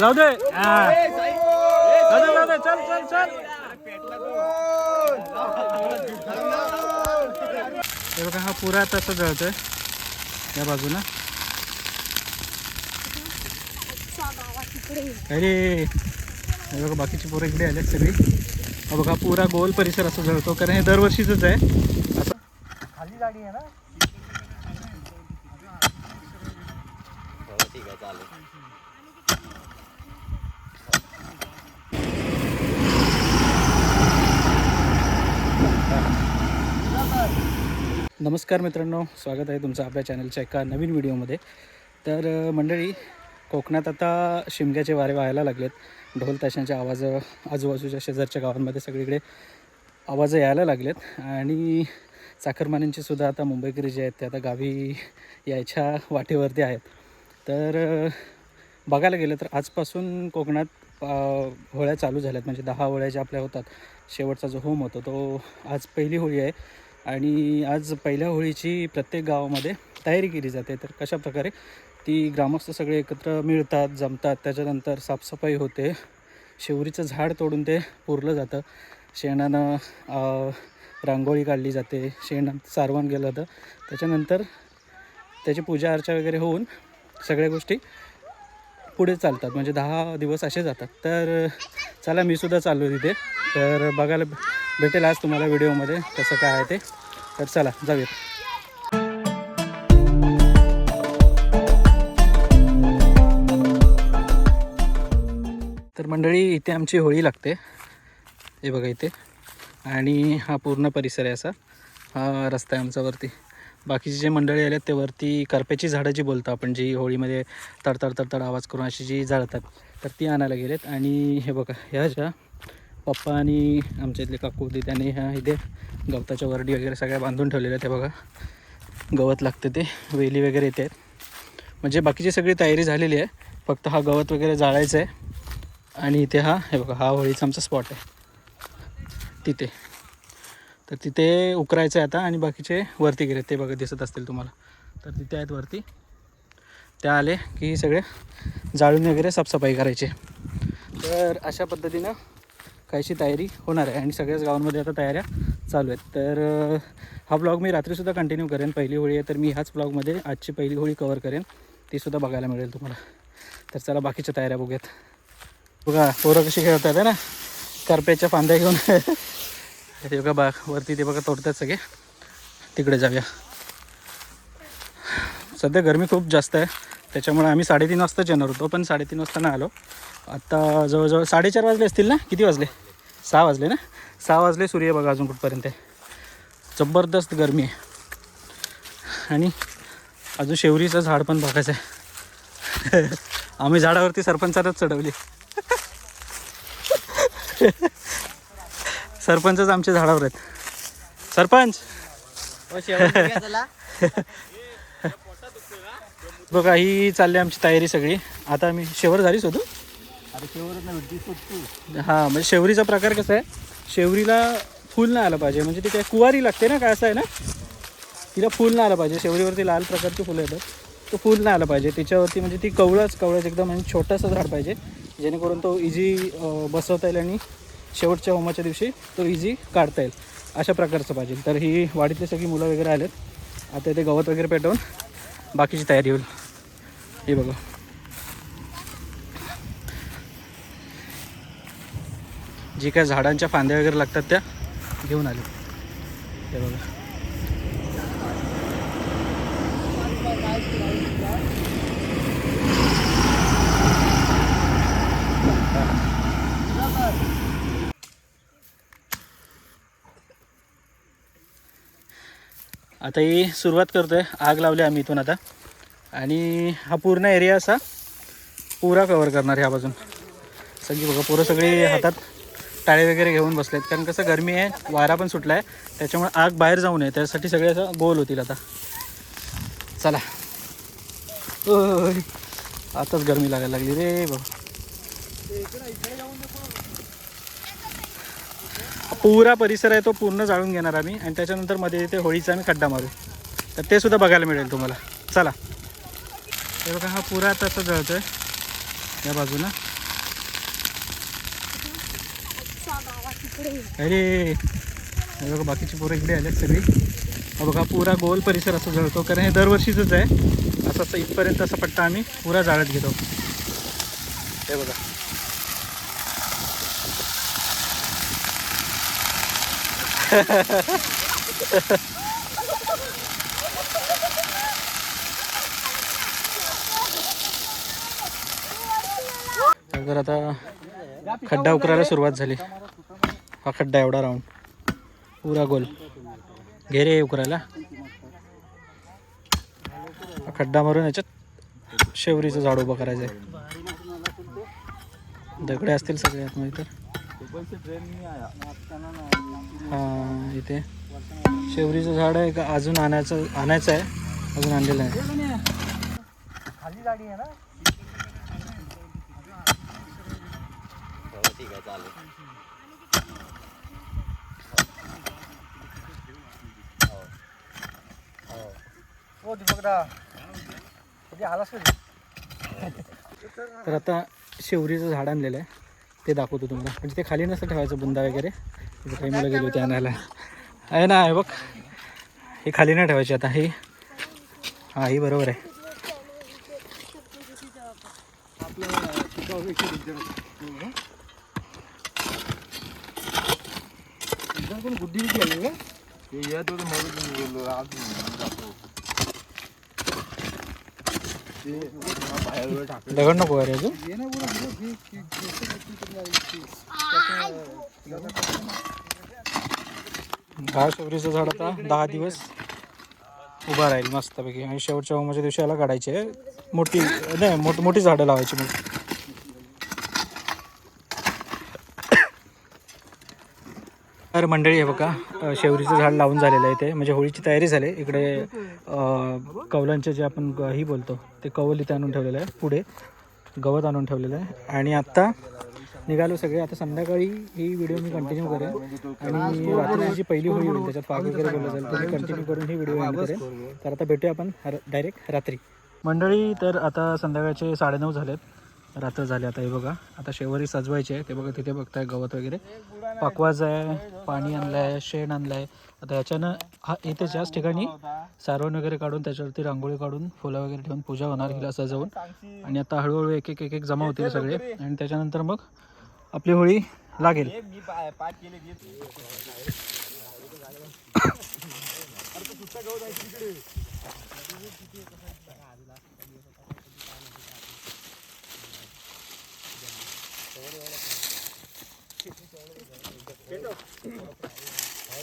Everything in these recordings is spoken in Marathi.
जाऊ दे. जाऊ दे चल चल चल. हे बघा हा पुरा तसं जळतोय. या बाजूला. अरे. हे बघा बाकीची पोरं इकडे आले सगळी. हा बघा पुरा गोल परिसर असं जळतो कारण हे दरवर्षीच आहे. असं खाली गाडी आहे ना? नमस्कार मित्रांनो स्वागत आहे तुमचं आपल्या चॅनलच्या एका नवीन व्हिडिओमध्ये. तर मंडळी कोकणात आता शिमग्याचे वारे व्हायला लागलेत. ढोल ताशांचे आवाज आजूबाजूच्या शेजारच्या गावांमध्ये सगळीकडे आवाज यायला लागलेत. आणि चाकरमान्यांचे सुद्धा आता मुंबईकरी जे आहेत ते आता गावी यायच्या वाटेवरती आहेत. तर बघायला गेलं तर आजपासून कोकणात होळ्या चालू झाल्यात. म्हणजे दहा होळ्या ज्या आपल्या होतात शेवटचा जो होम होतो तो आज पहिली होळी आहे. आणि आज पहिल्या होळीची प्रत्येक गावामध्ये तयारी केली जाते. तर कशा प्रकारे ती ग्रामस्थ सगळे एकत्र मिळतात जमतात त्याच्यानंतर साफसफाई होते. शेवरीचं झाड तोडून ते पुरलं जातं. शेणानं रांगोळी काढली जाते. शेण सारवण केलं जातं. त्याच्यानंतर त्याची पूजा अर्चा वगैरे होऊन सगळ्या गोष्टी पुढे चालतात. म्हणजे दहा दिवस असे जातात. तर चला मी सुद्धा चाललो तिथे तर बघायला भेटेल आज तुम्हाला व्हिडिओमध्ये कसं काय आहे ते. तर चला जाऊयात तर मंडळी इथे आमची होळी लागते. हे बघा इथे. आणि हा पूर्ण परिसर आहे असा. हा रस्ता आहे आमचा वरती. बाकीचे जे मंडळी आलेत ते वरती करप्याची झाडं जी बोलतो आपण जी होळीमध्ये तडतड तडतड आवाज करून अशी जी जाळतात तर ती आणायला गेलेत. आणि हे बघा ह्या ज्या पप्पा आणि आमच्या इथले काकू होते त्याने ह्या इथे गवताच्या वरडी वगैरे सगळ्या बांधून ठेवलेल्या आहेत बघा. गवत लागतं ते वेली वगैरे येते. म्हणजे बाकीची सगळी तयारी झालेली आहे फक्त हा गवत वगैरे जाळायचं आहे. आणि इथे हा हे बघा हा होळीचा आमचा स्पॉट आहे. तिथे. तर तिथे उकरायचं आहे आता आणि बाकीचे वरती गेले ते बघा दिसत असतील तुम्हाला. तर तिथे आहेत वरती. त्या आले की सगळे जाळून वगैरे साफसफाई करायची. तर अशा पद्धतीनं काहीशी तयारी होणार आहे. आणि सगळ्याच गावांमध्ये आता तयाऱ्या चालू आहेत. तर हा ब्लॉग मी रात्रीसुद्धा कंटिन्यू करेन. पहिली होळी आहे तर मी ह्याच ब्लॉगमध्ये आजची पहिली होळी कवर करेन. तीसुद्धा बघायला मिळेल तुम्हाला. तर चला बाकीच्या तयाऱ्या बघूयात. बघा पोरं कशी खेळतात आहे ना? करप्याच्या फांद्या घेऊन. हे बघा बा वरती ते बघा तोडतात सगळे. तिकडे जाऊया. सध्या गरमी खूप जास्त आहे. त्याच्यामुळे आम्ही साडेतीन वाजताच येणार होतो पण साडेतीन वाजता नाही आलो. आत्ता जवळजवळ साडेचार वाजले असतील ना? किती वाजले? सहा वाजले ना? सहा वाजले सूर्य बघा अजून कुठपर्यंत आहे. जबरदस्त गरमी आहे. आणि अजून शेवरीचं झाड पण बघायचं आहे. आम्ही झाडावरती सरपंचालाच चढवली. सरपंचच आमच्या झाडावर आहेत. सरपंच! बघा ही चालली आमची तयारी सगळी. आता आम्ही शेवर झालीच होतो हां म्हणजे शेवरीचा प्रकार कसा आहे? शेवरीला फूल नाही आलं पाहिजे. म्हणजे ती काय कुवारी लागते ना काय असं आहे ना? तिला फूल नाही आलं पाहिजे. शेवरीवरती लाल प्रकारची फुलं येतात. तो फूल नाही आलं पाहिजे. त्याच्यावरती म्हणजे ती कवळच कवळच एकदम म्हणजे छोटंसं झाड पाहिजे. जेणेकरून तो इझी बसवता येईल आणि शेवटच्या होमाच्या दिवशी तो इझी काढता येईल. अशा प्रकारचं पाहिजे. तर ही वाडीतली सगळी मुलं वगैरे आलेत. आता इथे गवत वगैरे पेटवून बाकीची तयारी होईल. हे बघा. जी काय झाडांच्या फांद्या वगैरे लागतात त्या घेऊन आले. हे बघा. आता ही सुरुवात करतोय. आग लावली आम्ही इथून आता. आणि हा पूर्ण एरिया असा पुरा कवर करणार ह्या बाजून. सगळी बघा पोरं सगळी हातात टाळे वगैरे घेऊन बसलेत. कारण कसं गरमी आहे वारा पण सुटला आहे त्याच्यामुळे आग बाहेर जाऊ नये. त्यासाठी सगळे असं गोल होतील आता. चला. आताच गरमी लागायला लागली रे बाबा. पुरा परिसर आहे तो पूर्ण जाळून घेणार आम्ही. आणि त्याच्यानंतरमध्ये इथे होळीचा आम्ही खड्डा मारू. तर ते सुद्धा बघायला मिळेल तुम्हाला. चला. हे बघा हा पुरा तसा आहे या बाजूला. अरे! हे बघा बाकीची पोरं इकडे आले सगळी. हा बघा पुरा गोल परिसर असं जळतो. कारण हे दरवर्षीचंच आहे. असं असं इथपर्यंत असा पट्टा आम्ही पुरा जाळत घेतो. हे बघा. तर आता खड्डा उकरायला सुरुवात झाली. हा खड्डा एवढा राऊंड पुरा गोल. घेरे उकरायला. हा खड्डा मारून याच्यात शेवरीचं झाड उभं करायचं आहे दगडे असतील सगळे आतमध्ये तर हा इथे. शेवरीचं झाड आहे का? अजून आणायचं आणायचं आहे. अजून आणलेलं आहे. खाली गाडी आहे ना? ठीक आहे चालेल तर आता शेवरीचं झाड आणलेलं आहे. ते दाखवतो तुम्हाला. म्हणजे ते खाली नसतं ठेवायचं बुंदा वगैरे. तिथे काही मुलं गेली होती आणायला. आहे ना आहे बघ. हे खाली नाही ठेवायचे आता हे. हा ही बरोबर आहे. कोण गुड्डी बिड्डी आली का ते येत होतं म्हणून मी गेलो आज जातो ते बाहेर टाकलं दगड नको अरे अजून. दहा शबरीचं शेवरीचं झाड आता दहा दिवस उभा राहील मस्तपैकी. आणि शेवटच्या होमाच्या दिवशी याला काढायचे मोठी नाही मोठ मोठी झाडं लावायची मग. तर मंडळी हे बघा शेवरीचं झाड लावून झालेलं आहे ते. म्हणजे होळीची तयारी झाली. इकडे कवलांचे जे आपण ही बोलतो ते कवल इथे आणून ठेवलेलं आहे पुढे गवत आणून ठेवलेलं आहे. आणि आत्ता निघालो सगळे आता संध्याकाळी ही व्हिडिओ मी कंटिन्यू करेन. आणि रात्री जी पहिली होळी होईल त्याच्यात पाक वगैरे बोललं जाईल तर मी कंटिन्यू करून ही व्हिडिओ एंड करेन. तर आता भेटूया आपण डायरेक्ट रात्री. मंडळी तर आता संध्याकाळचे साडेनऊ झालेत. रात्र झाली आता हे बघा. आता शेवरी सजवायचे आहे ते बघा तिथे बघताय गवत वगैरे. पकवाज आहे पाणी आणलं आहे शेण आणलं आहे आता याच्यानं हा इथे याच ठिकाणी सारवण वगैरे काढून त्याच्यावरती रांगोळी काढून फुलं वगैरे ठेवून पूजा होणार हिला सजवून. आणि आता हळूहळू एक एक एक एक जमा होतील सगळे. आणि त्याच्यानंतर मग आपली होळी लागेल. मी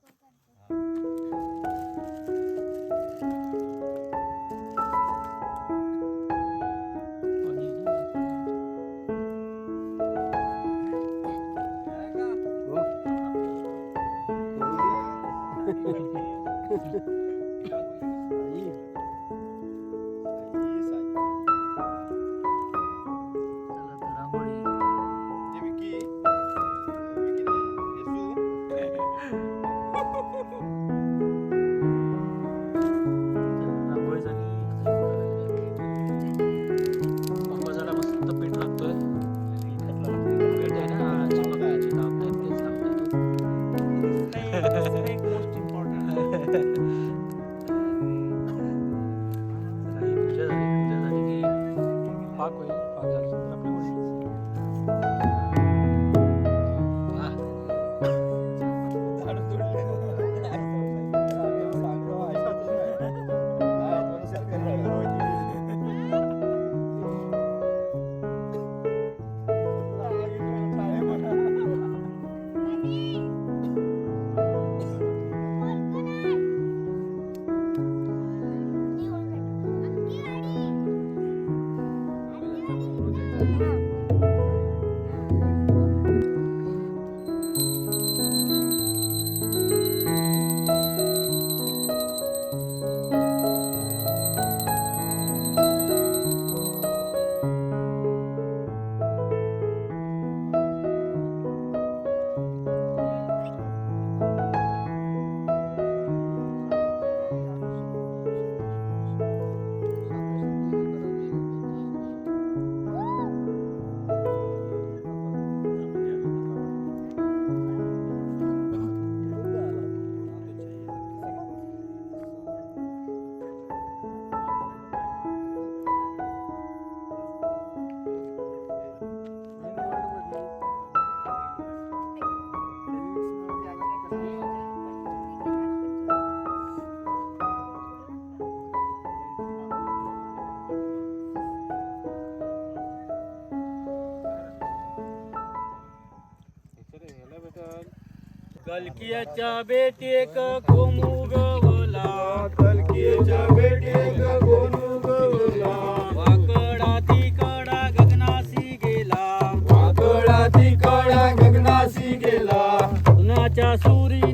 对。कलकियाच्या बेटेक कोण उगवला कलकियाच्या बेटेक कोण उगवला वाकडा ती कडा गगनासी गेला. वाकडा ती कडा गगनासी गेला. उन्हाच्या सूर्य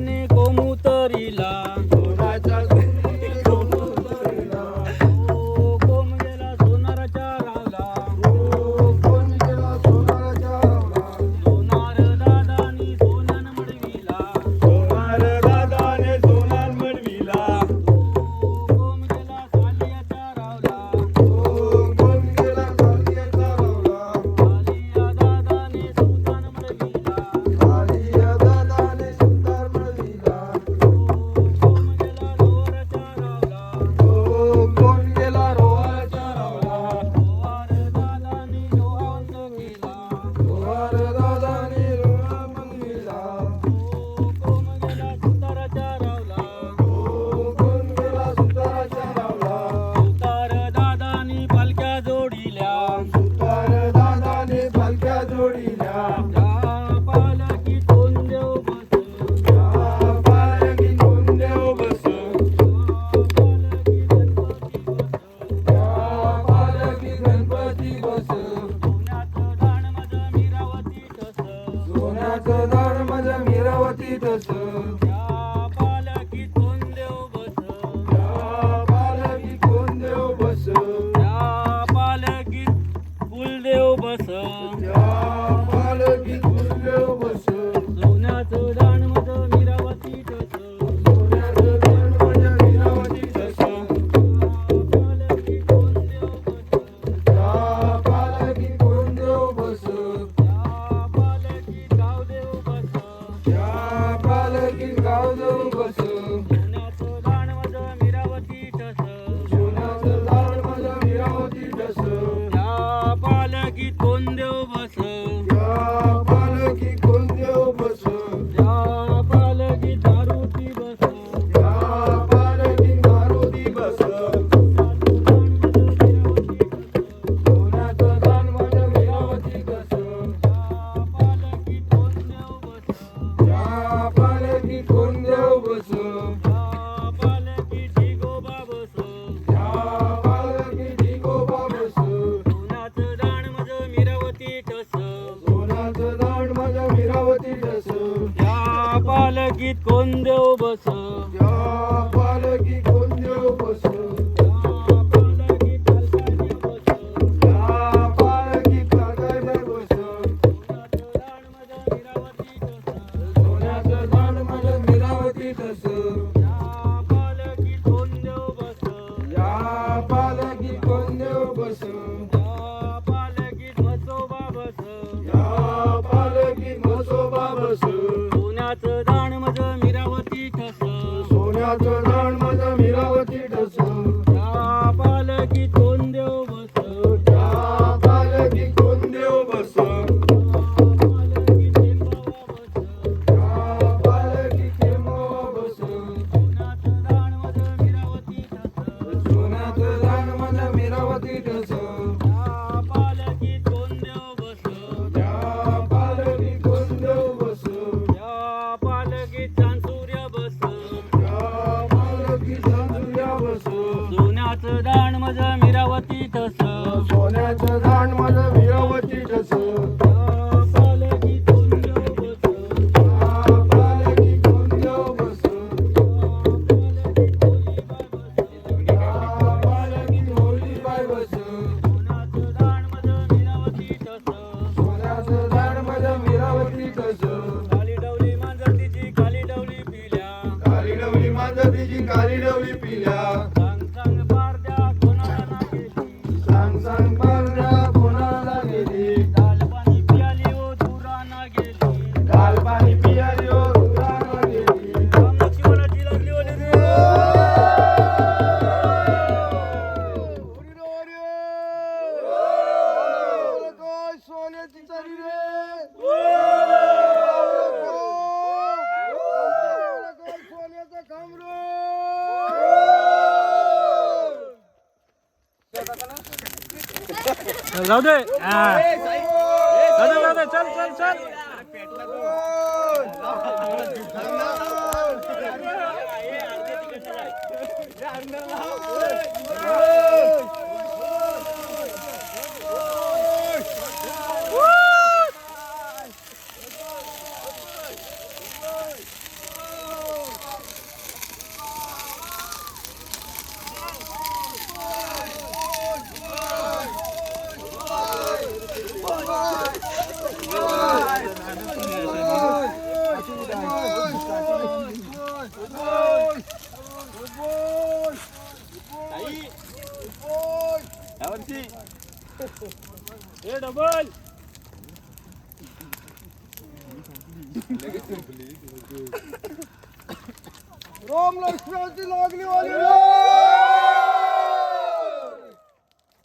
ಒಂದೇ bus carinho não lhe pilhar. जाऊ दे. जाऊ दे जाऊ दे. चल चल चल.